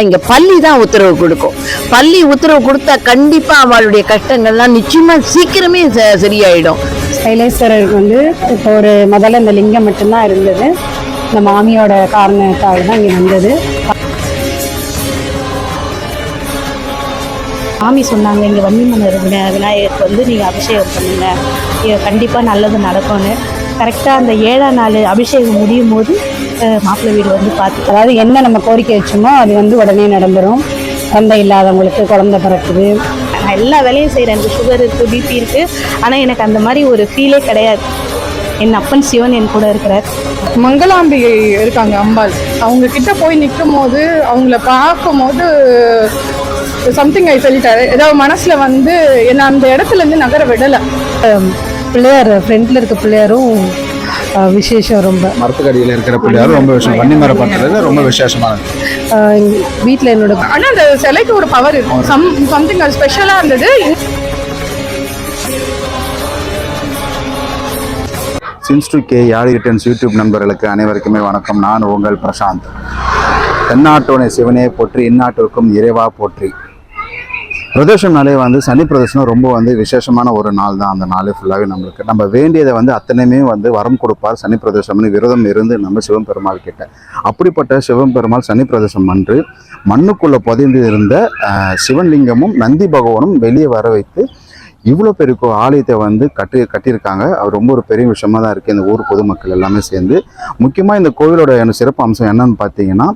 இங்க பள்ளி தான் உத்தரவு கொடுக்கும். பள்ளி உத்தரவு கொடுத்தா கண்டிப்பா அவளுடைய கஷ்டங்கள்லாம் நிச்சயமா சீக்கிரமே ச- சரியாயிடும். சைலேஸ்வரருக்கு வந்து இப்போ ஒரு முதல்ல இந்த லிங்கம் மட்டும்தான் இருந்தது. இந்த மாமியோட காரணத்தால் தான் இங்கே வந்தது. மாமி சொன்னாங்க இங்கே வன்னிமன் விநாயகருக்கு வந்து நீங்கள் அபிஷேகம் பண்ணுங்க. கண்டிப்பாக நல்லது நடக்கும்னு. கரெக்டாக அந்த ஏழாம் நாள் அபிஷேகம் முடியும் போது மாப்பிள்ளை வீடு வந்து பார்த்து அதாவது என்ன நம்ம கோரிக்கை வச்சோமோ அது வந்து உடனே நடந்துடும் குழந்தை இல்லாதவங்களுக்கு குழந்தை பிறக்குது. நான் எல்லா வேலையும் செய்கிறேன் எனக்கு சுகர் இருக்குது பிபி இருக்குது ஆனால் எனக்கு அந்த மாதிரி ஒரு ஃபீலே கிடையாது. என் அப்பன் சிவன் என் கூட இருக்கிறார். மங்களாம்பிகை இருக்காங்க அம்பாள். அவங்க கிட்ட போய் நிற்கும் போது அவங்கள பார்க்கும் போது சம்திங் ஐ சொல்லிட்டாரு ஏதோ மனசுல வந்து என்ன அந்த இடத்துல இருந்து நகர விடல. பிள்ளையார் ஃப்ரண்ட்ல இருக்க பிள்ளையாரும் விசேஷம் ரொம்ப. மரத்துக்கடியில் இருக்கிற பிள்ளையார் ரொம்ப விஷயம் வன்னிமர பக்கத்தில் ரொம்ப விசேஷமானது வீட்டில் என்னோட ஆனா அந்த சிலைக்கு ஒரு பவர் இருக்கும் சம் சம்திங் அது ஸ்பெஷலா இருந்தது. Since two K Yazhi returns YouTube நண்பர்களுக்கு அனைவருக்குமே வணக்கம். நான் உங்கள் பிரசாந்த். தென்னாட்டோனை சிவனே போற்றி இந்நாட்டிற்கும் இறைவா போற்றி. பிரதோஷம்னாலே வந்து சனி பிரதோஷம் ரொம்ப வந்து விசேஷமான ஒரு நாள் தான் அந்த நாளே ஃபுல்லாகவே நம்மளுக்கு. நம்ம வேண்டியதை வந்து அத்தனையுமே வந்து வரம் கொடுப்பார் சனி பிரதோஷம்னு விரதம் இருந்து நம்ம சிவபெருமாள் கிட்ட. அப்படிப்பட்ட சிவபெருமாள் சனி பிரதோஷம் அன்று மண்ணுக்குள்ளே புதைந்து இருந்த சிவன்லிங்கமும் நந்தி பகவானும் வெளியே வர வைத்து இவ்வளோ பெரிய ஆலயத்தை வந்து கட்டி கட்டியிருக்காங்க. அது ரொம்ப ஒரு பெரிய விஷயமா தான் இருக்குது இந்த ஊர் பொதுமக்கள் எல்லாமே சேர்ந்து. முக்கியமாக இந்த கோவிலோட சிறப்பு அம்சம் என்னன்னு பார்த்தீங்கன்னா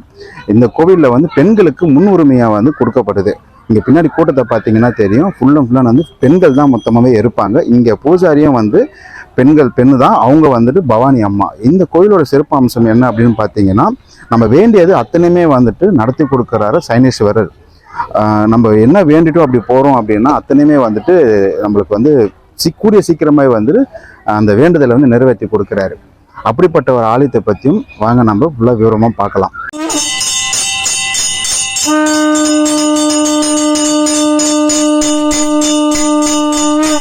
இந்த கோவிலில் வந்து பெண்களுக்கு முன்னுரிமையாக வந்து கொடுக்கப்படுது. இங்கே பின்னாடி கூட்டத்தை பார்த்தீங்கன்னா தெரியும். ஃபுல் அண்ட் ஃபுல்லாக வந்து பெண்கள் தான் மொத்தமாகவே இருப்பாங்க. இங்கே பூஜாரியும் வந்து பெண்கள் பெண்ணு தான். அவங்க வந்துட்டு பவானி அம்மா. இந்த கோயிலோட சிறப்பு அம்சம் என்ன அப்படின்னு பார்த்தீங்கன்னா நம்ம வேண்டியது அத்தனையுமே வந்துட்டு நடத்தி கொடுக்குறாரு சைனீஸ்வரர். நம்ம என்ன வேண்டிட்டோம் அப்படி போகிறோம் அப்படின்னா அத்தனையுமே வந்துட்டு நம்மளுக்கு வந்து சி கூடிய சீக்கிரமாகவே வந்துட்டு அந்த வேண்டுதலை வந்து நிறைவேற்றி கொடுக்குறாரு. அப்படிப்பட்ட ஒரு ஆலயத்தை பற்றியும் வாங்க நம்ம ஃபுல்லாக விவரமாக பார்க்கலாம்.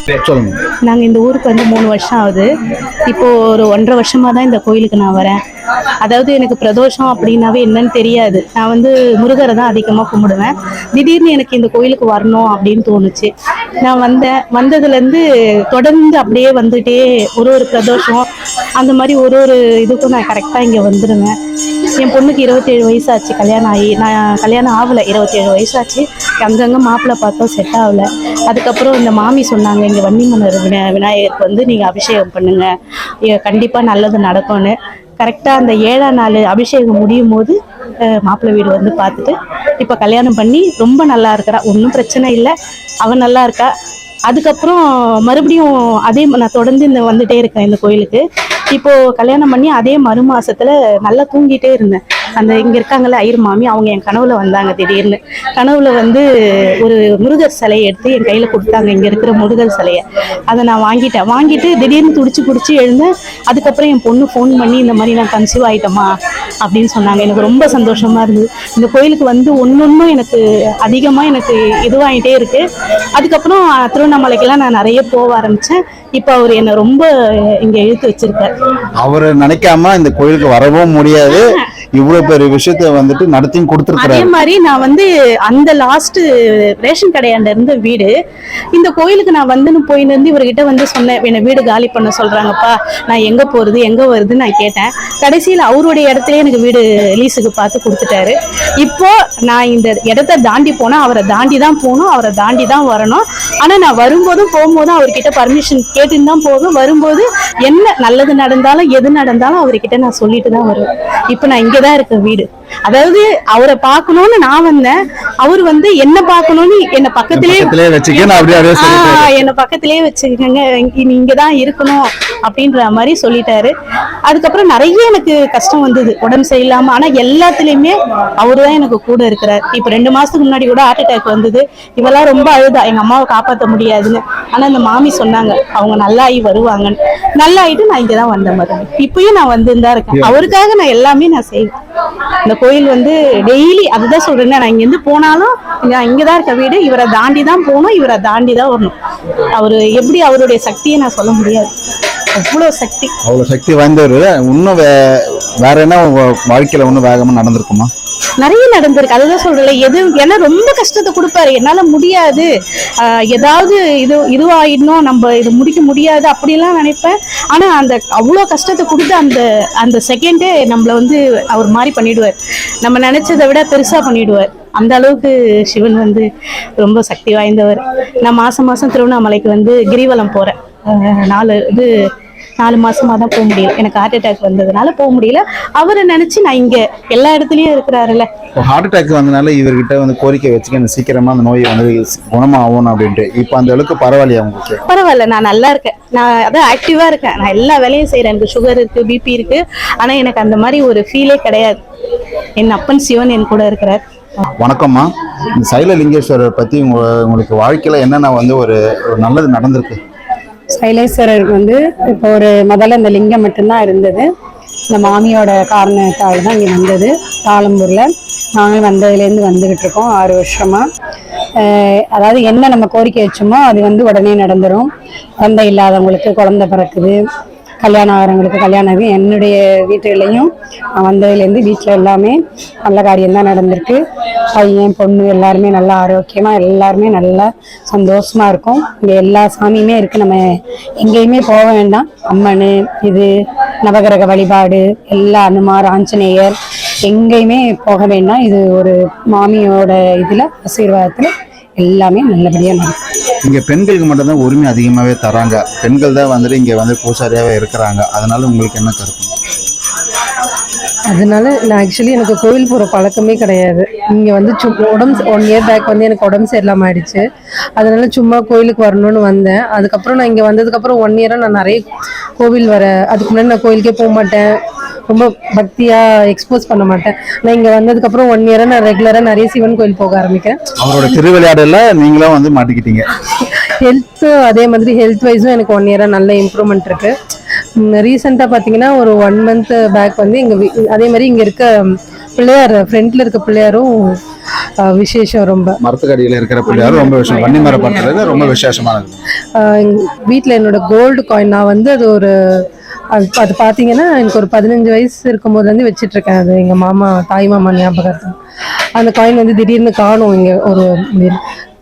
சொல்லுங்க. நாங்கள் இந்த ஊருக்கு வந்து மூணு வருஷம் ஆகுது. இப்போ ஒரு ஒன்றரை வருஷமா தான் இந்த கோயிலுக்கு நான் வரேன். அதாவது எனக்கு பிரதோஷம் அப்படின்னாவே என்னன்னு தெரியாது. நான் வந்து முருகரை தான் அதிகமாக கும்பிடுவேன். திடீர்னு எனக்கு இந்த கோயிலுக்கு வரணும் அப்படின்னு தோணுச்சு. நான் வந்தேன். வந்ததுலேருந்து தொடர்ந்து அப்படியே வந்துட்டே ஒரு ஒரு பிரதோஷம் அந்த மாதிரி ஒரு ஒரு இதுக்கும் நான் கரெக்டாக இங்கே வந்துடுவேன் என் பொண்ணுக்கு இருபத்தேழு வயசாச்சு. கல்யாணம் ஆகி நான் கல்யாணம் ஆகலை. இருபத்தேழு வயசாச்சு. அங்கங்கே மாப்பிள்ளை பார்த்தோம் செட் ஆகலை. அதுக்கப்புறம் இந்த மாமி சொன்னாங்க இங்கே வன்னிமலர் வினா விநாயகருக்கு வந்து நீங்கள் அபிஷேகம் பண்ணுங்கள் கண்டிப்பாக நல்லது நடக்கும்னு. கரெக்டாக அந்த ஏழாம் நாள் அபிஷேகம் முடியும் போது மாப்பிள்ளை வீடு வந்து பார்த்துட்டு இப்போ கல்யாணம் பண்ணி ரொம்ப நல்லா இருக்கிறா. ஒன்றும் பிரச்சனை இல்லை. அவன் நல்லா இருக்கா. அதுக்கப்புறம் மறுபடியும் அதே நான் தொடர்ந்து இந்த வந்துட்டே இருக்கேன் இந்த கோயிலுக்கு. இப்போ கல்யாணம் பண்ணி அதே மறு மாசத்துல நல்லா தூங்கிட்டே இருந்தேன். அந்த இங்க இருக்காங்கல்ல ஐயர் மாமி அவங்க என் கனவுல வந்தாங்க திடீர்னு. கனவுல வந்து ஒரு முருகர் சிலையை எடுத்து என் கையில கொடுத்தாங்க. இங்க இருக்கிற முருகர் சிலையை. அதை நான் வாங்கிட்டேன். வாங்கிட்டு திடீர்னு துடிச்சு பிடிச்சி எழுந்தேன். அதுக்கப்புறம் என் பொண்ணு ஃபோன் பண்ணி இந்த மாதிரி நான் கன்சீவ் ஆயிட்டேமா அப்படின்னு சொன்னாங்க. எனக்கு ரொம்ப சந்தோஷமா இருந்தது. இந்த கோயிலுக்கு வந்து ஒன்னொன்னும் எனக்கு அதிகமா எனக்கு இதுவாகிட்டே இருக்கு. அதுக்கப்புறம் திருவண்ணாமலைக்கெல்லாம் நான் நிறைய போக ஆரம்பிச்சேன். இப்போ அவர் என்னை ரொம்ப இங்க இழுத்து வச்சிருக்காரு. அவர் நினைக்காம இந்த கோயிலுக்கு வரவும் முடியாது. இவ்வளோ பெரிய விஷயத்த வந்துட்டு நடத்தியும் அதே மாதிரி நான் வந்து அந்த லாஸ்ட் ரேஷன் கடையாண்ட இருந்த வீடு இந்த கோயிலுக்கு நான் வந்துன்னு போயின்னு நின்று இவர்கிட்ட வந்து சொன்னேன். என்னை வீடு காலி பண்ண சொல்றாங்கப்பா. நான் எங்க போறது எங்க வருதுன்னு நான் கேட்டேன். கடைசியில் அவருடைய இடத்துல எனக்கு வீடு லீஸுக்கு பார்த்து கொடுத்துட்டாரு. இப்போ நான் இந்த இடத்த தாண்டி போனா அவரை தாண்டி தான் போகணும் அவரை தாண்டி தான் வரணும். ஆனா நான் வரும்போதும் போகும்போதும் அவர்கிட்ட பர்மிஷன் கேட்டுன்னு தான் போகும் வரும்போது என்ன நல்லது நடந்தாலும் எது நடந்தாலும் அவர்கிட்ட நான் சொல்லிட்டு தான் வருவேன். இப்போ நான் இங்கே தான் இருக்கு வீடு. அதாவது அவரை பார்க்கணும்னு நான் வந்தேன். அவர் வந்து என்ன பார்க்கணும்னு என்ன பக்கத்திலே என்னை பக்கத்திலே வச்சுக்கோங்க. நீ இங்க தான் இருக்கணும் அப்படின்ற மாதிரி சொல்லிட்டாரு. அதுக்கப்புறம் நிறைய எனக்கு கஷ்டம் வந்தது உடம்பு சரியில்லாம. ஆனா எல்லாத்துலயுமே அவரு தான் எனக்கு கூட இருக்கிறார். இப்ப ரெண்டு மாசத்துக்கு முன்னாடி கூட ஹார்ட் அட்டாக் வந்தது. இவெல்லாம் ரொம்ப அழுதா எங்க அம்மாவை காப்பாத்த முடியாதுன்னு. ஆனா இந்த மாமி சொன்னாங்க அவங்க நல்லாயி வருவாங்கன்னு. நல்லாயிட்டு நான் இங்க தான் வந்தேன் மறுபடியும். இப்பயும் நான் வந்து தான் இருக்கேன் அவருக்காக நான் எல்லாமே நான் செய்வேன். கோயில் வந்து டெய்லி அதுதான் சொல்றேன் நான் இங்கேருந்து போனாலும் நான் இங்கதான் இருக்க வீடு. இவரை தாண்டி தான் போகணும் இவரை தாண்டி தான் வரணும். அவர் எப்படி அவருடைய சக்தியை நான் சொல்ல முடியாது. அவ்வளோ சக்தி. அவ்வளோ சக்தி வாய்ந்தவர். இன்னும் வே வேற என்ன வாழ்க்கையில இன்னும் வேகமா நடந்திருக்குமா? நிறைய நடந்திருக்கு. அதுதான் சொல்றேன் எது ஏன்னா ரொம்ப கஷ்டத்தை கொடுப்பாரு. என்னால முடியாது. ஏதாவது இது இதுவாயிடணும். நம்ம இது முடிக்க முடியாது. அப்படிலாம் நினைப்பேன். ஆனா அந்த அவ்வளோ கஷ்டத்தை கொடுத்து அந்த அந்த செகண்டே நம்மள வந்து அவர் மாதிரி பண்ணிடுவார். நம்ம நினைச்சதை விட பெருசா பண்ணிடுவார். அந்த அளவுக்கு சிவன் வந்து ரொம்ப சக்தி வாய்ந்தவர். நான் மாசம் மாசம் திருவண்ணாமலைக்கு வந்து கிரிவலம் போறேன். நாலு இது நாலு மாசமா தான் போக முடியல. எனக்கு ஹார்ட் அட்டாக் வந்ததுனால போக முடியல. அவரை நினைச்சு நான் இங்க எல்லா இடத்துலயும் இருக்கிறாருல்ல. ஹார்ட் அட்டாக் வந்தனால இவர்கிட்ட வந்து கோரிக்கை வச்சுக்க சீக்கிரமா அந்த நோய் வந்து குணமாகும் அப்படின்ட்டு. இப்போ அந்த அளவுக்கு பரவாயில்லையா உங்களுக்கு? பரவாயில்ல நான் நல்லா இருக்கேன். நான் அதான் ஆக்டிவா இருக்கேன். நான் எல்லா வேலையும் செய்றேன். எனக்கு சுகர் இருக்கு பிபி இருக்கு. ஆனா எனக்கு அந்த மாதிரி ஒரு ஃபீலே கிடையாது. என் அப்பன் சிவன் என் கூட இருக்கிறார். வணக்கம்மா. இந்த சைலலிங்கேஸ்வரர் பத்தி உங்க உங்களுக்கு வாழ்க்கையில என்னென்ன வந்து ஒரு நல்லது நடந்திருக்கு? சைலேஸ்வரருக்கு வந்து இப்போ ஒரு முதல்ல இந்த லிங்கம் மட்டும்தான் இருந்தது. இந்த மாமியோட காரணத்தால் தான் இங்கே வந்தது தாளம்பூரில். நாங்களும் வந்ததுலேருந்து வந்துக்கிட்டு இருக்கோம் ஆறு வருஷமாக அதாவது என்ன நம்ம கோரிக்கை வச்சோமோ அது வந்து உடனே நடந்துடும் குழந்தை இல்லாதவங்களுக்கு குழந்தை பிறக்குது. கல்யாணம் ஆகிறவங்களுக்கு கல்யாணம் ஆகும் என்னுடைய வீட்டுகளையும் நான் வந்ததுலேருந்து வீட்டில் எல்லாமே நல்ல காரியம் தான் நடந்திருக்கு. பையன் பொண்ணு எல்லாருமே நல்லா ஆரோக்கியமாக எல்லாருமே நல்லா சந்தோஷமா இருக்கும். இங்கே எல்லா சாமியுமே இருக்கு. நம்ம எங்கேயுமே போக வேண்டாம். அம்மன் இது நவகிரக வழிபாடு எல்லா அனுமார் ஆஞ்சநேயர் எங்கேயுமே போக வேண்டாம். இது ஒரு மாமியோட இதில் ஆசீர்வாதத்தில் எல்லாமே நல்லபடியாக நடக்கும். இங்கே பெண்களுக்கு மட்டும்தான் உரிமை அதிகமாகவே தராங்க. பெண்கள் தான் வந்துட்டு இங்கே வந்து பூசாரியாகவே இருக்கிறாங்க. அதனால உங்களுக்கு என்ன கருத்து? அதனால நான் ஆக்சுவலி எனக்கு கோவில் போகிற பழக்கமே கிடையாது. இங்கே வந்து சும்மா உடம்பு ஒன் இயர் பேக் வந்து எனக்கு உடம்பு சரியில்லாமல் ஆயிடுச்சு. அதனால சும்மா கோயிலுக்கு வரணும்னு வந்தேன். அதுக்கப்புறம் நான் இங்கே வந்ததுக்கப்புறம் ஒன் இயராக நான் நிறைய கோவில் வர அதுக்கு முன்னாடி நான் கோயிலுக்கே போக மாட்டேன். ரொம்ப பக்தியாக எக்ஸ்போஸ் பண்ண மாட்டேன். நான் இங்கே வந்ததுக்கப்புறம் ஒன் இயராக நான் ரெகுலராக நிறைய சிவன் கோயில் போக ஆரம்பிக்கிறேன். அவரோட திருவிளையாடல நீங்களும் வந்து மாட்டிக்கிட்டீங்க. ஹெல்த்து அதே மாதிரி ஹெல்த் வைஸும் எனக்கு ஒன் இயராக நல்ல இம்ப்ரூவ்மெண்ட் இருக்கு. ரீசெண்டாக பார்த்தீங்கன்னா ஒரு ஒன் மந்த் பேக் வந்து எங்கள் அதே மாதிரி இங்கே இருக்க பிள்ளையார் ஃப்ரண்ட்ல இருக்க பிள்ளையாரும் விசேஷம் ரொம்ப. மரத்துக்கடியில இருக்கிற பிள்ளையார் ரொம்ப விஷயம் வன்னிமர பட்டுறது ரொம்ப விசேஷமானது. வீட்டில் என்னோட கோல்டு காயின் நான் வந்து அது ஒரு அது அது பார்த்தீங்கன்னா எனக்கு ஒரு பதினஞ்சு வயசு இருக்கும்போதுலேருந்து வச்சிட்டு இருக்கேன் அது. எங்கள் மாமா தாய் மாமா ஞாபகம் அந்த காயின் வந்து திடீர்னு காணும் இங்கே ஒரு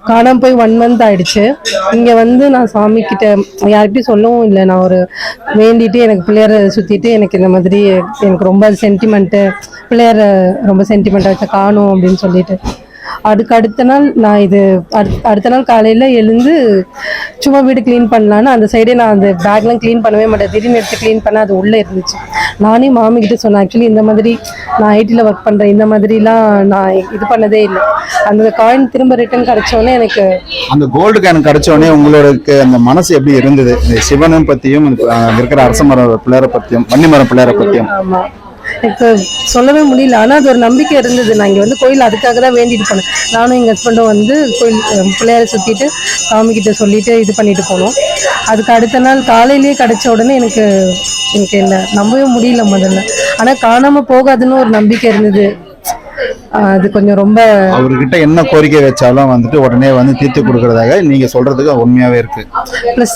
காணாம போய் ஒன் மந்த் ஆயிடுச்சு. இங்கே வந்து நான் சாமி கிட்ட யார்கிட்டயும் சொல்லவும் இல்லை. நான் ஒரு வேண்டிட்டு எனக்கு பிள்ளையார சுற்றிட்டு எனக்கு இந்த மாதிரி எனக்கு ரொம்ப சென்டிமெண்ட்டு பிள்ளையார ரொம்ப சென்டிமெண்ட்டாக காணும் அப்படின்னு சொல்லிட்டு. அதுக்கு அடுத்த நாள் நான் இது அடுத்த நாள் காலையில் எழுந்து சும்மா வீடு க்ளீன் பண்ணலான்னு அந்த சைடே நான் அந்த பேக்லாம் க்ளீன் பண்ணவே மாட்டேன். திடீர்னு எடுத்து க்ளீன் பண்ண அது உள்ளே இருந்துச்சு. நானே மாமி கிட்ட சொன்னேன் ஆக்சுவலி இந்த மாதிரி நான் ஐடியில் ஒர்க் பண்ணுறேன் இந்த மாதிரிலாம் நான் இது பண்ணதே இல்லை. அந்த காயின் திரும்ப ரிட்டர்ன் கிடச்சோடனே எனக்கு அந்த கோல்டு கேன் கிடைச்ச உடனே உங்களுக்கு அந்த மனசு எப்படி இருந்தது? இந்த சிவனை அஹ், இருக்கிற அரச மர பிள்ளையாரை பத்தியும் வன்னிமரம் பிள்ளையாரை பத்தியும். ஆமாம் எனக்கு சொல்லவே முடியல. ஆனால் அது ஒரு நம்பிக்கை இருந்தது. நான் இங்கே வந்து கோயில் அதுக்காக தான் வேண்டிட்டு போனேன். நானும் எங்கள் ஹஸ்பண்டும் வந்து கோயில் பிள்ளையாரை சுற்றிட்டு சாமி கிட்ட சொல்லிட்டு இது பண்ணிட்டு போனோம். அதுக்கு அடுத்த நாள் காலையிலேயே கிடைச்ச உடனே எனக்கு எனக்கு என்ன நம்பவே முடியல முதல்ல. ஆனால் காணாமல் போகாதுன்னு ஒரு நம்பிக்கை இருந்தது. அது கொஞ்சம் ரொம்ப அவர்கிட்ட என்ன கோரிக்கை வச்சாலும் வந்துட்டு உடனே வந்து தீர்த்து கொடுக்கறதாக நீங்க சொல்றதுக்கு உண்மையாவே இருக்கு. ப்ளஸ்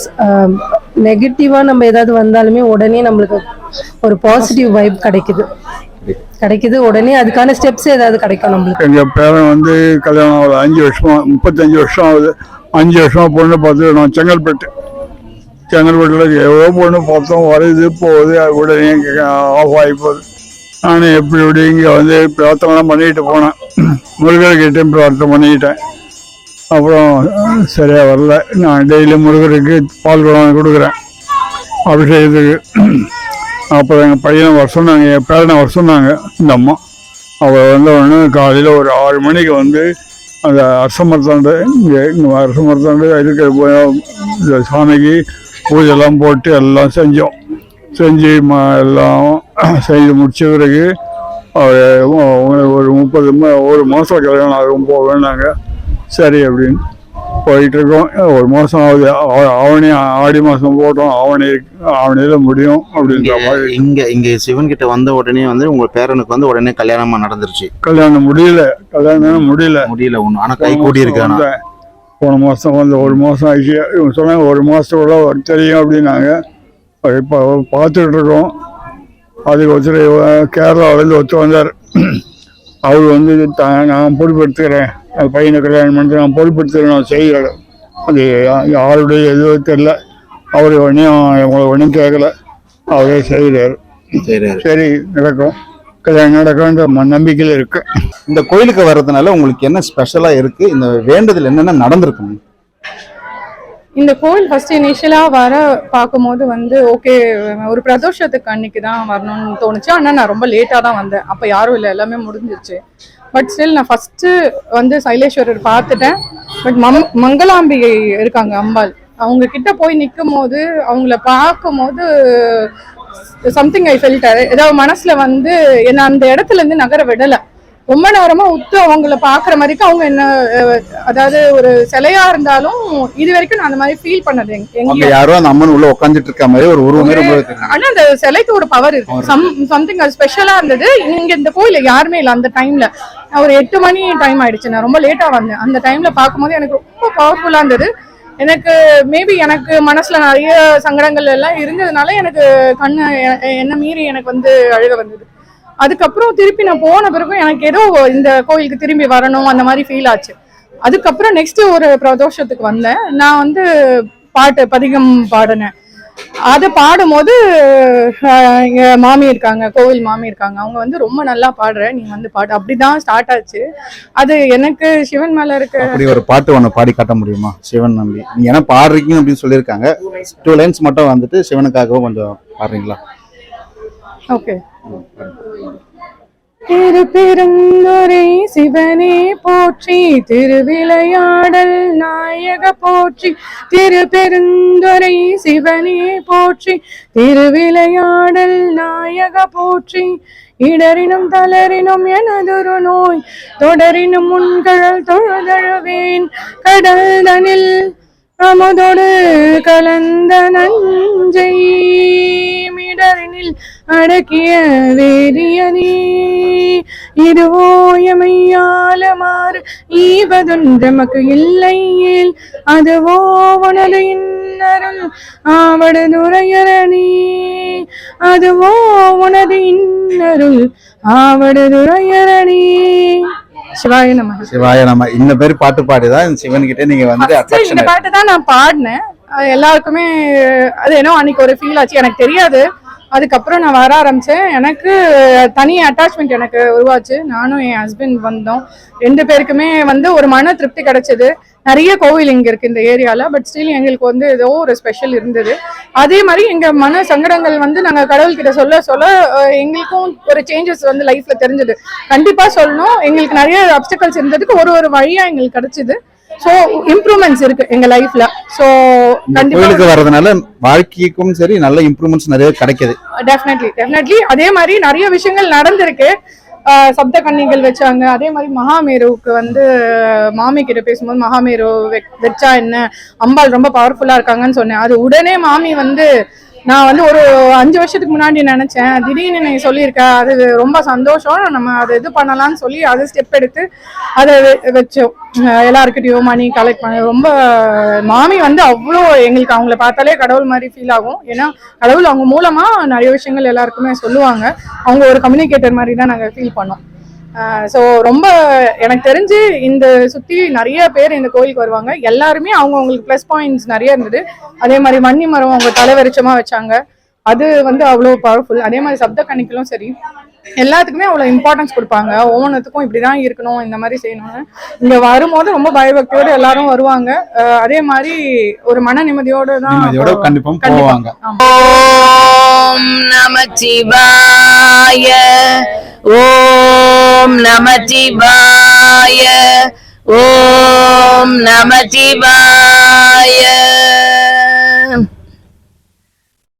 நெகட்டிவாக நம்ம ஏதாவது வந்தாலுமே உடனே நம்மளுக்கு ஒரு பாசிட்டிவ் வைப் கிடைக்குது. கிடைக்குது. உடனே அதுக்கான ஸ்டெப்ஸ் ஏதாவது கிடைக்கும் நம்மளுக்கு. எங்கள் பேரன் வந்து கல்யாணம் ஆகுது அஞ்சு வருஷமா முப்பத்தஞ்சு வருஷம் ஆகுது. அஞ்சு வருஷமா பொண்ணு பார்த்து நான் செங்கல்பட்டு. செங்கல்பட்டில் எவ்வளோ பொண்ணு பார்த்தோம். வருது போகுது. அது உடனே ஆஃப் ஆகி போகுது. நான் எப்படி இப்படி இங்கே வந்து பிரார்த்தனை பண்ணிட்டு போனேன். முருகர்கிட்டையும் பிரார்த்தனை பண்ணிக்கிட்டேன். அப்புறம் சரியாக வரல. நான் டெய்லி முருகருக்கு பால் குடம் கொடுக்குறேன். அபிஷேகத்துக்கு அப்புறம் எங்கள் பையனை வர சொன்னாங்க என் பேரனை வர சொன்னாங்க இந்த அம்மா. அவர் வந்த உடனே காலையில் ஒரு ஆறு மணிக்கு வந்து அந்த அரசமர்த்தாண்டு இங்கே இங்கே அரசமரத்தாண்டு இருக்கிற போய் இந்த சாமிக்கு பூஜைலாம் போட்டு எல்லாம் செஞ்சோம். செஞ்சு ம எல்லாம் செய்து முடிச்ச பிறகு அவர் ஒரு முப்பது ஒரு மாதம் கல்யாணம் ஆகும் போவேன்னாங்க. சரி அப்படின்னு போயிட்டு இருக்கோம் ஒரு மாதம் ஆகுது. ஆவணி ஆடி மாதம் போட்டோம். ஆவணி ஆவணியில் முடியும் அப்படின்ற மாதிரி. இங்க இங்க சிவன் கிட்ட வந்த உடனே வந்து உங்க பேரனுக்கு வந்து உடனே கல்யாணமா நடந்துருச்சு. கல்யாணம் முடியல. கல்யாணம் முடியல. முடியல ஒண்ணு ஆனா கை கூடி இருக்கு ஆனா வந்தேன். போன மாதம் வந்து ஒரு மாதம் ஆயிடுச்சு இவங்க சொன்னாங்க ஒரு மாதத்துக்குள்ள தெரியும் அப்படின்னாங்க. இப்போ பார்த்துட்டு இருக்கோம் அதுக்கு ஒருத்தர் கேரளாவிலேருந்து ஒருத்தர் வந்தார். அவர் வந்து நான் பொறுப்பெடுத்துக்கிறேன். பையனை கல்யாணம் பண்ணிட்டு நான் பொறுப்பெடுத்துக்கிறேன் நான் செய்கிறேன் அது யாருடைய எதுவும் தெரில அவர் ஒன்றையும் உங்களை ஒன்றும் கேட்கல. அவரே செய்கிறார் சரி சரி நடக்கும். கல்யாணம் நடக்கும்ன்ற ம- நம்பிக்கையில் இருக்கு. இந்த கோயிலுக்கு வர்றதுனால உங்களுக்கு என்ன ஸ்பெஷலா இருக்கு? இந்த வேண்டுதல் என்னென்ன நடந்திருக்கு? இந்த கோவில் ஃபர்ஸ்ட் இனிஷியலா வர பார்க்கும்போது வந்து ஓகே ஒரு பிரதோஷத்துக்கு அன்னைக்கு தான் வரணும்னு தோணுச்சு. ஆனா நான் ரொம்ப லேட்டா தான் வந்தேன். அப்ப யாரும் இல்லை எல்லாமே முடிஞ்சிருச்சு. பட் ஸ்டில் நான் ஃபஸ்ட்டு வந்து சைலேஸ்வரர் பார்த்துட்டேன். பட் மம் மங்களாம்பிகை இருக்காங்க அம்பாள். அவங்க கிட்ட போய் நிற்கும் போது அவங்கள பார்க்கும் போது சம்திங் ஐ ஃபெல்ட் ஏதாவது மனசில் வந்து என்னை அந்த இடத்துல இருந்து நகர விடலை. ரொம்ப நேரமா உத்து அவங்கள பாக்குற மாதிரிக்கு அவங்க என்ன அதாவது ஒரு சிலையா இருந்தாலும் இது வரைக்கும் நான் அந்த மாதிரி ஃபீல் பண்ணது எங்க- யாரோ அந்த அம்மன் உள்ள உட்காந்துட்டு இருக்க மாதிரி ஒரு உருவமே. ஆனா அந்த சிலைக்கு ஒரு பவர் இருக்கு. சம் சம்திங் அது ஸ்பெஷலா இருந்தது. இங்க இந்த கோயில யாருமே இல்ல அந்த டைம்ல ஒரு எட்டு மணி டைம் ஆயிடுச்சு. நான் ரொம்ப லேட்டா வந்தேன். அந்த டைம்ல பார்க்கும்போது எனக்கு ரொம்ப பவர்ஃபுல்லா இருந்தது. எனக்கு மேபி எனக்கு மனசுல நிறைய சங்கடங்கள் எல்லாம் இருந்ததுனால எனக்கு கண்ணு என்ன மீறி எனக்கு வந்து அழுக வந்தது. அதுக்கப்புறம் திருப்பி நான் போன பிறகும் எனக்கு ஏதோ இந்த கோயிலுக்கு திரும்பி வரணும் அந்த மாதிரி ஃபீல் ஆச்சு. அதுக்கப்புறம் நெக்ஸ்ட் ஒரு பிரதோஷத்துக்கு வந்தேன். நான் வந்து பாட்டு பதிகம் பாடினேன். அதை பாடும்போது ஆஹ், மாமி இருக்காங்க கோவில் மாமி இருக்காங்க. அவங்க வந்து ரொம்ப நல்லா பாடுற நீ வந்து பாடு. அப்படிதான் ஸ்டார்ட் ஆச்சு. அது எனக்கு சிவன் மேல இருக்க அப்படி ஒரு பாட்டு ஒன்று பாடி காட்ட முடியுமா? சிவன் நம்பி. நீங்க ஏன்னா பாடுறீங்க அப்படின்னு சொல்லியிருக்காங்க. டூ லைன்ஸ் மட்டும் வந்துட்டு சிவனுக்காகவும் கொஞ்சம் பாடுறீங்களா? ஓகே. திருப்பெருந்துரை சிவனே போற்றி திருவிளையாடல் நாயக போற்றி திருப்பெருந்துரை சிவனே போற்றி திருவிளையாடல் நாயக போற்றி. இடரினும் தளரினும் எனதொரு நோய் தொடரினும் முன்கழல் தொழுதழுவேன். கடல் தனில் அமுதொடு கலந்த நஞ்சை மிடரினில் அடக்கிய வேதியனே. இதுவோ எமையாலமாறு ஈவதொன்றமக்கு இல்லையேல் அதுவோ உனது இன்னருள் ஆவடு துறையரணி அதுவோ உனது இன்னருள் ஆவடு துறையரணி சிவாய நமக. சிவாய நம்ம இந்த பேர் பாட்டு பாடிதான் இந்த சிவன் கிட்ட நீங்க First இந்த பாட்டு தான் நான் பாடினேன். எல்லாருக்குமே அது என்ன அன்னைக்கு ஒரு ஃபீல் ஆச்சு. எனக்கு தெரியாது. அதுக்கப்புறம் நான் வர ஆரம்பித்தேன் எனக்கு தனி அட்டாச்மெண்ட் எனக்கு உருவாச்சு. நானும் என் ஹஸ்பண்ட் வந்தோம். ரெண்டு பேருக்குமே வந்து ஒரு மன திருப்தி கிடைச்சது. நிறைய கோவில் இங்கே இருக்குது இந்த ஏரியாவில் பட் ஸ்டில் எங்களுக்கு வந்து ஏதோ ஒரு ஸ்பெஷல் இருந்தது. அதே மாதிரி எங்கள் மன சங்கடங்கள் வந்து நாங்கள் கடவுள்கிட்ட சொல்ல சொல்ல எங்களுக்கும் ஒரு சேஞ்சஸ் வந்து லைஃப்பில் தெரிஞ்சது. கண்டிப்பாக சொல்லணும். எங்களுக்கு நிறைய அப்டக்கல்ஸ் இருந்ததுக்கு ஒரு ஒரு வழியாக எங்களுக்கு கிடச்சிது. ஸோ இம்ப்ரூவ்மெண்ட்ஸ் இருக்கு எங்க லைஃப்ல ஸோ கோயிலுக்கு வர்றதுனால வாழ்க்கைக்கும் சரி நல்ல இம்ப்ரூவ்மெண்ட்ஸ் நிறைய கிடைக்குது. டெஃபினெட்லி டெஃபினெட்லி அதே மாதிரி நிறைய விஷயங்கள் நடந்திருக்கு. சப்த கன்னிகள் வச்சாங்க. அதே மாதிரி மகாமேருவுக்கு வந்து மாமி கிட்ட பேசும்போது மகாமேரு வச்சா என்ன? அம்பாள் ரொம்ப பவர்ஃபுல்லா இருக்காங்கன்னு சொன்னேன். அது உடனே மாமி வந்து நான் வந்து ஒரு அஞ்சு வருஷத்துக்கு முன்னாடி நினைச்சேன். திடீர்னு நீ சொல்லியிருக்க அது ரொம்ப சந்தோஷம். நம்ம அதை இது பண்ணலாம்னு சொல்லி அதை ஸ்டெப் எடுத்து அதை வச்சோம் எல்லாருக்கிட்டையும் மணி கலெக்ட் பண்ண ரொம்ப மாமி வந்து அவ்வளோ எங்களுக்கு அவங்கள பார்த்தாலே கடவுள் மாதிரி ஃபீல் ஆகும். ஏன்னா கடவுள் அவங்க மூலமா நிறைய விஷயங்கள் எல்லாருக்குமே சொல்லுவாங்க. அவங்க ஒரு கம்யூனிகேட்டர் மாதிரி தான் நாங்கள் ஃபீல் பண்ணோம். ஸோ ரொம்ப எனக்கு தெரிஞ்சு இந்த சுற்றி நிறைய பேர் இந்த கோயிலுக்கு வருவாங்க. எல்லாருமே அவங்க அவங்களுக்கு ப்ளஸ் பாயிண்ட்ஸ் நிறைய இருந்தது. அதே மாதிரி வன்னி மரம் அவங்க தலைவரிச்சமாக வச்சாங்க. அது வந்து அவ்வளோ பவர்ஃபுல் அதே மாதிரி சப்த கணிக்கலும் சரி எல்லாத்துக்குமே அவ்வளோ இம்பார்ட்டன்ஸ் கொடுப்பாங்க. ஒவ்வொன்றுத்துக்கும் இப்படி தான் இருக்கணும் இந்த மாதிரி செய்யணும்னு. இங்கே வரும்போது ரொம்ப பயபக்தியோடு எல்லாரும் வருவாங்க. அதே மாதிரி ஒரு மன நிம்மதியோடு தான் இதோட போவாங்க. ஓம் நம சிவாய ஓம் நம சிவாய ஓம் நம சிவாய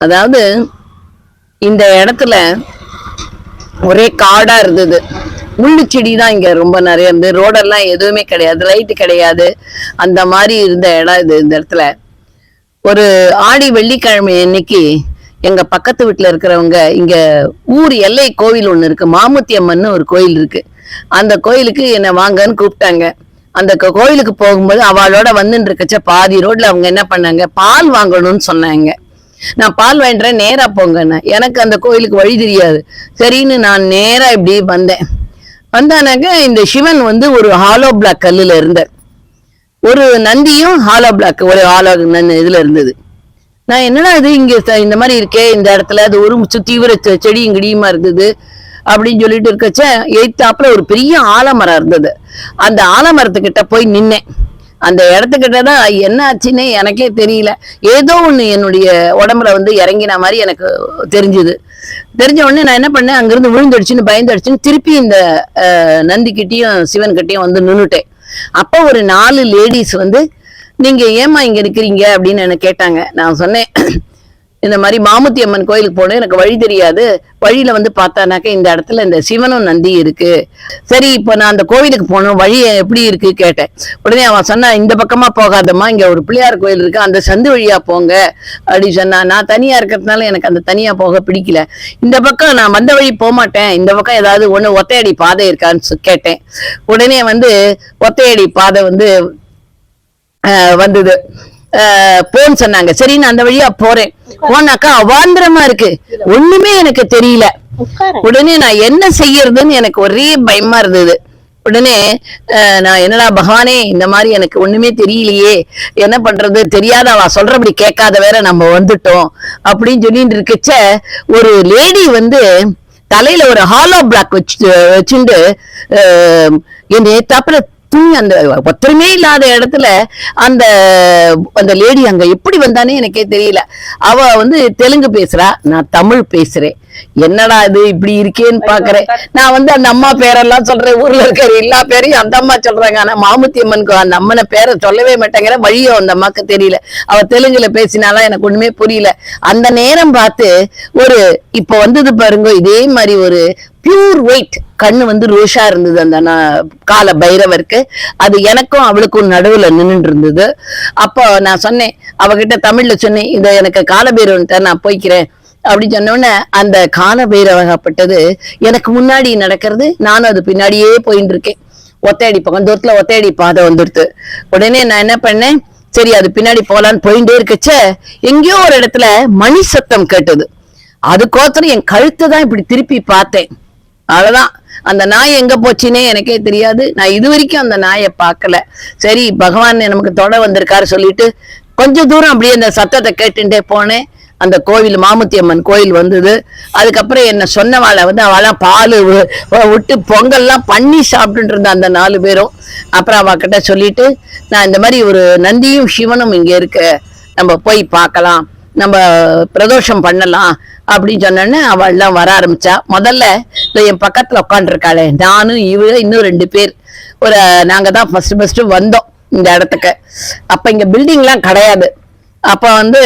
அதாவது இந்த இடத்துல ஒரே காடா இருந்தது. முள்ளு செடி தான் இங்க ரொம்ப நிறைய இருந்து ரோடெல்லாம் எதுவுமே கிடையாது. லைட்டு கிடையாது. அந்த மாதிரி இருந்த இடம் இது இந்த இடத்துல. ஒரு ஆடி வெள்ளிக்கிழமை அன்னைக்கு எங்க பக்கத்து வீட்டுல இருக்கிறவங்க இங்க ஊர் எல்லை கோவில் ஒண்ணு இருக்கு. மாமுத்தி அம்மன் ஒரு கோயில் இருக்கு. அந்த கோயிலுக்கு என்ன வாங்கன்னு கூப்பிட்டாங்க. அந்த கோயிலுக்கு போகும்போது அவளோட வந்துட்டு இருக்கச்ச பாதி ரோட்ல அவங்க என்ன பண்ணாங்க? பால் வாங்கணும்னு சொன்னாங்க. நான் பால் வாங்கிட்டுறேன் நேரா போங்கண்ணே எனக்கு அந்த கோயிலுக்கு வழி தெரியாது. சரின்னு நான் நேரா இப்படி வந்தேன். வந்தானாக்க இந்த சிவன் வந்து ஒரு ஹாலோ பிளாக் கல்லுல இருந்தார். ஒரு நந்தியும் ஹாலோ பிளாக் ஒரு ஹாலோ நன் இதுல இருந்தது. நான் என்னடா இது இங்க இந்த மாதிரி இருக்கே இந்த இடத்துல அது ஒரு தீவிர செடியும் கிடியுமா இருந்தது அப்படின்னு சொல்லிட்டு இருக்கச்ச எய்த்தாப்புல ஒரு பெரிய ஆலமரம் இருந்தது. அந்த ஆலமரத்துக்கிட்ட போய் நின்னேன். அந்த இடத்துக்கிட்ட தான் என்ன ஆச்சுன்னே எனக்கே தெரியல. ஏதோ ஒன்று என்னுடைய உடம்புல வந்து இறங்கின மாதிரி எனக்கு தெரிஞ்சுது. தெரிஞ்ச உடனே நான் என்ன பண்ணேன்? அங்கிருந்து விழுந்துடுச்சுன்னு பயந்துடுச்சுன்னு திருப்பி இந்த நந்திக்கிட்டேயும் சிவன்கிட்டையும் வந்து நின்றுட்டேன் அப்போ ஒரு நாலு லேடிஸ் வந்து நீங்கள் ஏமா இங்கே இருக்கிறீங்க அப்படின்னு எனக்கு கேட்டாங்க. நான் சொன்னேன் இந்த மாதிரி மாமுத்தி அம்மன் கோயிலுக்கு போகணும். எனக்கு வழி தெரியாது. வழியில வந்து பார்த்தானாக்க இந்த இடத்துல இந்த சிவனும் நந்தி இருக்கு. சரி இப்போ நான் அந்த கோவிலுக்கு போகணும். வழி எப்படி இருக்கு கேட்டேன். உடனே அவன் சொன்னா இந்த பக்கமா போகாதம்மா. இங்க ஒரு பிள்ளையார் கோயில் இருக்கு. அந்த சந்து வழியா போங்க. அப்படி சொன்னா நான் தனியா இருக்கிறதுனால எனக்கு அந்த தனியா போக பிடிக்கல. இந்த பக்கம் நான் வந்த வழி போக மாட்டேன் இந்த பக்கம் ஏதாவது ஒண்ணு ஒத்தையடி பாதை இருக்கான்னு கேட்டேன். உடனே வந்து ஒத்தையடி பாதை வந்து வந்தது. போன்னு சொன்னாங்க. சரி நான் அந்த வழியா போறேன். போனாக்கா அவாந்திரமா இருக்கு. ஒண்ணுமே எனக்கு தெரியல. உடனே நான் என்ன செய்யறதுன்னு எனக்கு ஒரே பயமா இருந்தது. உடனே நான் என்னடா பகவானே இந்த மாதிரி எனக்கு ஒண்ணுமே தெரியலையே. என்ன பண்றது? தெரியாத அவ சொல்றபடி கேட்காத வேற நம்ம வந்துட்டோம். அப்படின்னு சொல்லிட்டு இருக்கச்ச ஒரு லேடி வந்து தலையில ஒரு ஹாலோ பிளாக் வச்சு வச்சுண்டு என் ஏத்தாப்புல தூங்கி அந்த ஒத்தருமே இல்லாத இடத்துல அந்த அந்த லேடி அங்க எப்படி வந்தானே எனக்கே தெரியல. அவ வந்து தெலுங்கு பேசுறா நான் தமிழ் பேசுறேன். என்னடா இது இப்படி இருக்கேன்னு பாக்குறேன். நான் வந்து அந்த அம்மா பேரெல்லாம் சொல்றேன் ஊர்ல இருக்கிற எல்லா பேரையும் அந்த அம்மா சொல்றாங்க. ஆனா மாமுத்தி அம்மனுக்கு அந்த அம்மனை பேரை சொல்லவே மாட்டேங்கிற வழியும் அந்த அம்மாக்கு தெரியல. அவ தெலுங்குல பேசினாலாம் எனக்கு ஒண்ணுமே புரியல. அந்த நேரம் பார்த்து ஒரு இப்ப வந்தது பாருங்க இதே மாதிரி ஒரு பியூர் ஒயிட் கண்ணு வந்து ரோஷா இருந்தது அந்த கால பைரவருக்கு. அது எனக்கும் அவளுக்கும் நடுவுல நின்று இருந்தது. அப்போ நான் சொன்னேன் அவகிட்ட தமிழ்ல சொன்னேன் இதை எனக்கு கால பைரவன்ட்ட நான் போய்க்கிறேன். அப்படி சொன்னோடனே அந்த கால பைரவகப்பட்டது எனக்கு முன்னாடி நடக்கிறது நானும் அது பின்னாடியே போயிட்டு இருக்கேன். ஒத்தையடி பக்கம் தூரத்துல ஒத்தையடி பாதை வந்துடுது. உடனே நான் என்ன பண்ணேன் சரி அது பின்னாடி போலான்னு போயிட்டே இருக்கச்ச. எங்கேயோ ஒரு இடத்துல மணி சத்தம் கேட்டது. அதுக்கோசரம் என் கழுத்தை தான் இப்படி திருப்பி பார்த்தேன். அவ்வளவுதான். அந்த நாய் எங்க போச்சுன்னே எனக்கே தெரியாது. நான் இது வரைக்கும் அந்த நாயை பார்க்கல. சரி பகவான் நமக்கு தொட வந்திருக்காரு சொல்லிட்டு கொஞ்ச தூரம் அப்படியே அந்த சத்தத்தை கேட்டுட்டே போனேன். அந்த கோவில் மாமுத்தி அம்மன் கோயில் வந்தது. அதுக்கப்புறம் என்ன சொன்னவாளை வந்து அவளாம் பால் விட்டு பொங்கல்லாம் பண்ணி சாப்பிட்டுட்டு இருந்த அந்த நாலு பேரும். அப்புறம் அவகிட்ட சொல்லிட்டு நான் இந்த மாதிரி ஒரு நந்தியும் சிவனும் இங்க இருக்கு நம்ம போய் பார்க்கலாம். நம்ம பிரதோஷம் பண்ணலாம் அப்படின்னு சொன்னோன்னே அவள் எல்லாம் வர ஆரம்பிச்சா முதல்ல என் பக்கத்தில் உட்காந்துருக்காளே நானும் இவ இன்னும் ரெண்டு பேர். ஒரு நாங்கள் தான் ஃபஸ்ட்டு ஃபஸ்ட்டு வந்தோம் இந்த இடத்துக்கு. அப்போ இங்கே பில்டிங்லாம் கிடையாது. அப்போ வந்து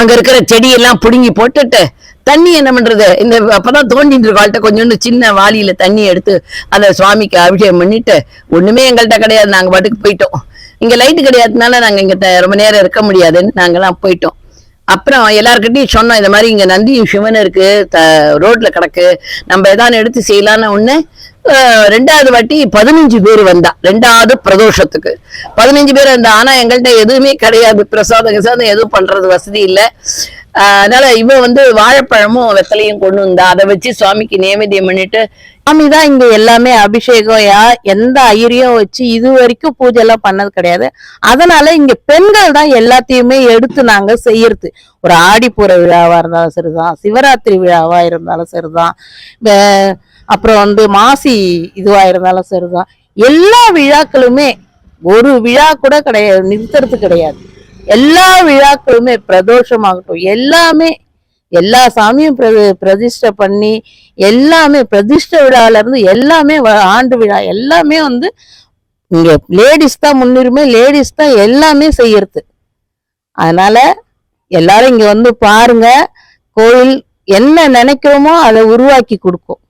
அங்கே இருக்கிற செடியெல்லாம் பிடுங்கி போட்டுட்டு தண்ணி என்ன பண்றது? இந்த அப்பதான் தோண்டிட்டு இருக்கோம் கொஞ்சோண்டு சின்ன வாளியில தண்ணி எடுத்து அந்த சுவாமிக்கு அபிஷேகம் பண்ணிட்டு ஒண்ணுமே எங்கள்கிட்ட கிடையாது. நாங்க பாட்டுக்கு போயிட்டோம். இங்க லைட்டு கிடையாதுனால நாங்க இங்க ரொம்ப நேரம் இருக்க முடியாதுன்னு நாங்கெல்லாம் போயிட்டோம். அப்புறம் எல்லாருக்கிட்டையும் சொன்னோம் இந்த மாதிரி இங்கே நந்தியும் சிவன் இருக்கு த ரோட்ல கிடக்கு நம்ம ஏதாவது எடுத்து செய்யலான்னு ஒன்று ரெண்டாவது வாட்டி பதினஞ்சு பேர் வந்தா ரெண்டாவது பிரதோஷத்துக்கு. பதினஞ்சு பேர் வந்தா ஆனால் எங்கள்கிட்ட எதுவுமே கிடையாது பிரசாதம் கிசாதம் எதுவும் பண்ணுறது வசதி இல்லை. அதனால இவ வந்து வாழைப்பழமும் வெத்தலையும் கொண்டு வந்தா. அதை வச்சு சுவாமிக்கு நேவேத்தியம் பண்ணிட்டு சாமி தான் இங்க எல்லாமே அபிஷேகம் யா எந்த ஐயரையும் வச்சு இது வரைக்கும் பூஜை எல்லாம் பண்ணது கிடையாது. அதனால இங்க பெண்கள் தான் எல்லாத்தையுமே எடுத்து நாங்க செய்யறது. ஒரு ஆடிப்பூர விழாவா இருந்தாலும் சரிதான் சிவராத்திரி விழாவா இருந்தாலும் சரிதான் அப்புறம் வந்து மாசி இதுவா இருந்தாலும் சரிதான். எல்லா விழாக்களுமே ஒரு விழா கூட கிடையாது நிறுத்துறது கிடையாது. எல்லா விழாக்களுமே பிரதோஷமாகட்டும் எல்லாமே எல்லா சாமியும் பிர- பிரதிஷ்டை பண்ணி எல்லாமே பிரதிஷ்டை விழால இருந்து எல்லாமே வ- ஆண்டு விழா எல்லாமே வந்து இங்க லேடிஸ் தான் முன்னுரிமை லேடிஸ் தான் எல்லாமே செய்யறது. அதனால எல்லாரும் இங்க வந்து பாருங்க கோயில் என்ன நினைக்கிறோமோ அதை உருவாக்கி கொடுக்கும்.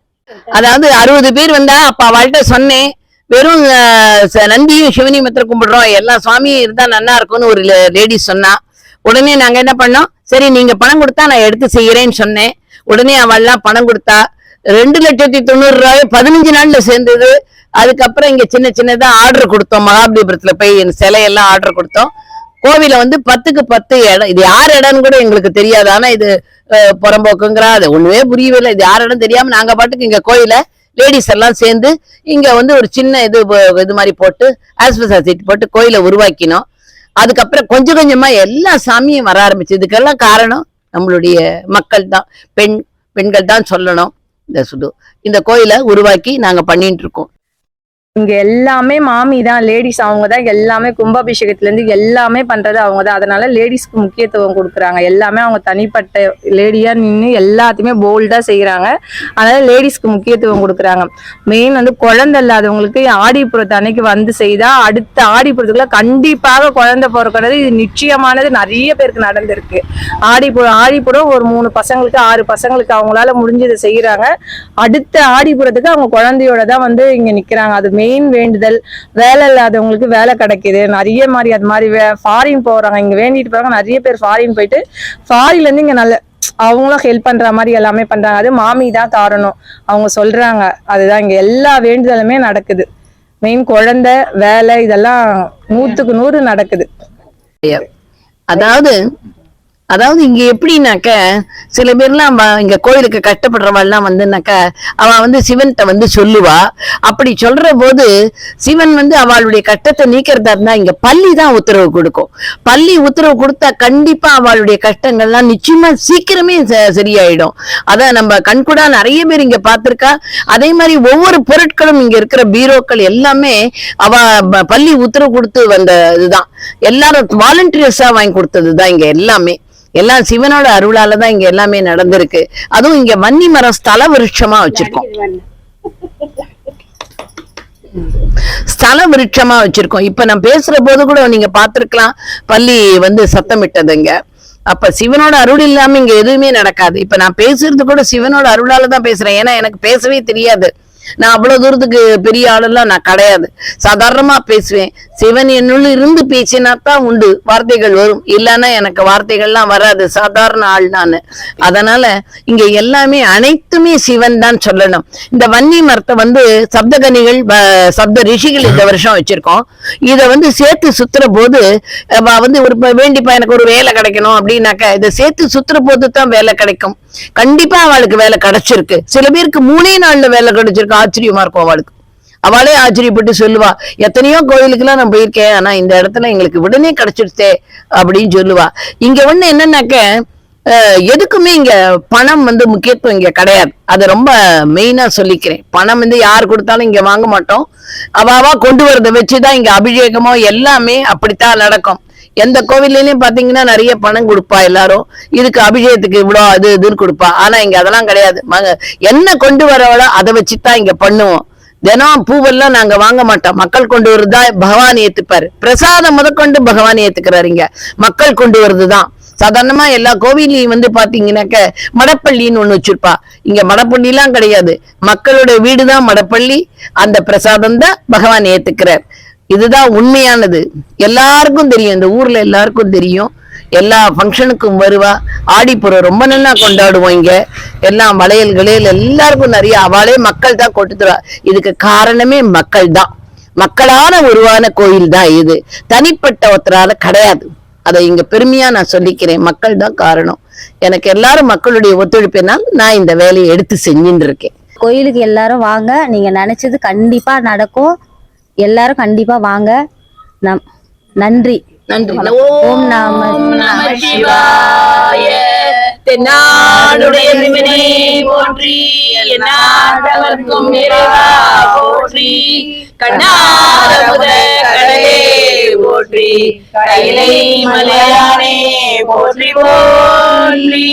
அதாவது அறுபது பேர் வந்தா அப்ப அவள்கிட்ட சொன்னேன் வெறும் ச- நந்தியும் சிவனையும் மாத்திரம் கும்பிடுறோம். எல்லா சுவாமியும் இருந்தா நல்லா இருக்கும்னு ஒரு லேடிஸ் சொன்னா. உடனே நாங்க என்ன பண்ணோம்? சரி நீங்க பணம் கொடுத்தா நான் எடுத்து செய்யறேன்னு சொன்னேன். உடனே அவள்லாம் பணம் கொடுத்தா. ரெண்டு லட்சத்தி தொண்ணூறு ரூபாய் பதினஞ்சு நாள்ல சேர்ந்தது. அதுக்கப்புறம் இங்க சின்ன சின்னதா ஆர்டர் கொடுத்தோம். மகாபலிபுரத்துல போய் என் சிலையெல்லாம் ஆர்டர் கொடுத்தோம். கோவில வந்து பத்துக்கு பத்து இடம். இது யார் இடம்னு கூட எங்களுக்கு தெரியாது. ஆனா இது புறம்போக்குங்கிறா. அது ஒண்ணுமே புரியவே இல்லை. இது யார் இடம் தெரியாம நாங்க பாட்டுக்கு இங்க கோயில லேடிஸ் எல்லாம் சேர்ந்து இங்கே வந்து ஒரு சின்ன இது இது மாதிரி போட்டு ஆஸ்பெசா சீட் போட்டு கோயிலை உருவாக்கினோம். அதுக்கப்புறம் கொஞ்சம் கொஞ்சமாக எல்லா சாமியும் வர ஆரம்பிச்சு. இதுக்கெல்லாம் காரணம் நம்மளுடைய மக்கள் தான். பெண் பெண்கள் தான் சொல்லணும். இந்த சுடு இந்த கோயிலை உருவாக்கி நாங்கள் பண்ணிட்டு இருக்கோம். இங்க எல்லாமே மாமி தான் லேடிஸ் அவங்க தான் எல்லாமே கும்பாபிஷேகத்துல இருந்து எல்லாமே பண்றது அவங்க தான். அதனால லேடிஸ்க்கு முக்கியத்துவம் கொடுக்குறாங்க. எல்லாமே அவங்க தனிப்பட்ட லேடியா நின்று எல்லாத்தையுமே போல்டா செய்யறாங்க. அதனால லேடிஸ்க்கு முக்கியத்துவம் கொடுக்குறாங்க. மெயின் வந்து குழந்தை இல்லாதவங்களுக்கு ஆடிப்புறத்து அன்னைக்கு வந்து செய்தா அடுத்த ஆடிப்புறத்துக்குள்ள கண்டிப்பாக குழந்தை பிறக்கிறது. இது நிச்சயமானது நிறைய பேருக்கு நடந்திருக்கு. ஆடிப்புறம் ஆடிப்புறம் ஒரு மூணு பசங்களுக்கு ஆறு பசங்களுக்கு அவங்களால முடிஞ்சதை செய்யறாங்க. அடுத்த ஆடிப்புறத்துக்கு அவங்க குழந்தையோட தான் வந்து இங்க நிக்கிறாங்க. அது மெயின் வேண்டுதல் வேலை இல்லாதவங்களுக்கு வேலை கிடைக்குது. நிறைய மாதிரி அது மாதிரி ஃபாரின் போறாங்க. இங்க வேண்டிட்டு போறாங்க. நிறைய பேர் ஃபாரின் போயிட்டு ஃபாரின்ல இருந்து இங்க நல்ல அவங்களும் ஹெல்ப் பண்ற மாதிரி எல்லாமே பண்றாங்க. அது மாமி தான் காரணம். அவங்க சொல்றாங்க. அதுதான் இங்க எல்லா வேண்டுதலுமே நடக்குது. மெயின் குழந்தை வேலை இதெல்லாம் நூத்துக்கு நூறு நடக்குது. அதாவது அதாவது இங்க எப்படின்னாக்க சில பேர்லாம் இங்க கோயிலுக்கு கஷ்டப்படுறவள்லாம் வந்துனாக்க அவ வந்து சிவன்கிட்ட வந்து சொல்லுவா. அப்படி சொல்ற போது சிவன் வந்து அவளுடைய கஷ்டத்தை நீக்கிறதா இருந்தா இங்க பள்ளி தான் உத்தரவு கொடுக்கும். பள்ளி உத்தரவு கொடுத்தா கண்டிப்பா அவளுடைய கஷ்டங்கள்லாம் நிச்சயமா சீக்கிரமே ச- சரியாயிடும். அதான் நம்ம கண்கூடா நிறைய பேர் இங்க பார்த்திருக்கா. அதே மாதிரி ஒவ்வொரு பொருட்களும் இங்க இருக்கிற பீரோக்கள் எல்லாமே அவ பள்ளி உத்தரவு கொடுத்து வந்த இதுதான். எல்லாரும் வாலண்டியர்ஸா வாங்கி கொடுத்தது தான் இங்க எல்லாமே. எல்லாம் சிவனோட அருளால தான் இங்க எல்லாமே நடந்திருக்கு. அதுவும் இங்க வன்னி மரம் ஸ்தல விருட்சமா வச்சிருக்கோம். ஸ்தல விருட்சமா வச்சிருக்கோம். இப்ப நான் பேசுற போது கூட நீங்க பாத்துருக்கலாம் பள்ளி வந்து சத்தமிட்டதுங்க அப்ப சிவனோட அருள் இல்லாம இங்க எதுவுமே நடக்காது. இப்ப நான் பேசுறது கூட சிவனோட அருளால தான் பேசுறேன். ஏன்னா எனக்கு பேசவே தெரியாது. நான் அவ்வளவு தூரத்துக்கு பெரிய ஆளெல்லாம் நான் கிடையாது. சாதாரணமா பேசுவேன். சிவன் என்னுள்ள இருந்து பேசினா தான் உண்டு. வார்த்தைகள் வரும். இல்லைன்னா எனக்கு வார்த்தைகள்லாம் வராது. சாதாரண ஆள் நானு. அதனால இங்க எல்லாமே அனைத்துமே சிவன் தான் சொல்லணும். இந்த வன்னி மரத்தை வந்து சப்தகனிகள் சப்த ரிஷிகள் இந்த வருஷம் வச்சிருக்கோம். இத வந்து சேர்த்து சுத்துற போது வந்து ஒரு வேண்டிப்பா எனக்கு ஒரு வேலை கிடைக்கணும் அப்படின்னாக்க இதை சேர்த்து சுத்துற போது தான் வேலை கிடைக்கும். கண்டிப்பா அவளுக்கு வேலை கிடைச்சிருக்கு. சில பேருக்கு மூணே நாள்ல வேலை கிடைச்சிருக்கு. ஆச்சரியமா இருக்கும் அவளுக்கு. அவளே ஆச்சரியப்பட்டு சொல்லுவா எத்தனையோ கோயிலுக்கெல்லாம் நான் போயிருக்கேன். ஆனா இந்த இடத்துல எங்களுக்கு உடனே கிடைச்சிருச்சே அப்படின்னு சொல்லுவா. இங்க ஒண்ணு என்னன்னாக்க எதுக்குமே இங்க பணம் வந்து முக்கியத்துவம் இங்க கிடையாது. அதை ரொம்ப மெயினா சொல்லிக்கிறேன். பணம் வந்து யார் கொடுத்தாலும் இங்க வாங்க மாட்டோம். அவாவா கொண்டு வரதை வச்சுதான் இங்க அபிஷேகமோ எல்லாமே அப்படித்தான் நடக்கும். எந்த கோவில்லையும் பாத்தீங்கன்னா நிறைய பணம் கொடுப்பா எல்லாரும். இதுக்கு அபிஷேகத்துக்கு இவ்வளோ அது இதுன்னு கொடுப்பா. ஆனா இங்க அதெல்லாம் கிடையாது. என்ன கொண்டு வரவளோ அதை வச்சுதான் இங்க பண்ணுவோம். தினம் பூவெல்லாம் நாங்க வாங்க மாட்டோம். மக்கள் கொண்டு வருதா? பகவான் ஏத்துப்பாரு. பிரசாதம் முதற்கொண்டு பகவான் ஏத்துக்கிறாரு இங்க. மக்கள் கொண்டு வருதுதான். சாதாரணமா எல்லா கோவில்லையும் வந்து பாத்தீங்கன்னாக்க மடப்பள்ளின்னு ஒண்ணு வச்சிருப்பா. இங்க மடப்பள்ளிலாம் கிடையாது. மக்களுடைய வீடுதான் மடப்பள்ளி. அந்த பிரசாதம் தான் பகவான் ஏத்துக்கிறார். இதுதான் உண்மையானது. எல்லாருக்கும் தெரியும். இந்த ஊர்ல எல்லாருக்கும் தெரியும். எல்லா ஃபங்க்ஷனுக்கும் வருவா. ஆடிப்புறம் ரொம்ப நல்லா கொண்டாடுவோம் இங்க. எல்லாம் வளையல் கிளையல் எல்லாருக்கும் நிறைய அவளே மக்கள் தான் கொட்டுத்துறா இதுக்கு காரணமே மக்கள் தான். மக்களான உருவான கோயில் தான் இது. தனிப்பட்ட ஒருத்தரால கிடையாது. அதை இங்க பெருமையா நான் சொல்லிக்கிறேன். மக்கள் தான் காரணம். எனக்கு எல்லாரும் மக்களுடைய ஒத்துழைப்பினால் நான் இந்த வேலையை எடுத்து செஞ்சுட்டு இருக்கேன். கோயிலுக்கு எல்லாரும் வாங்க. நீங்க நினைச்சது கண்டிப்பா நடக்கும். எல்லாரும் கண்டிப்பா வாங்க. நம் நன்றி. நன்றி. ஓம் நாம தென்னாடுடைய போற்றி எந்நாட்டவர்க்கும் இறைவா போற்றி கண்ணாரமுத கடலே போற்றி கைலை மலையானே போற்றி போற்றி.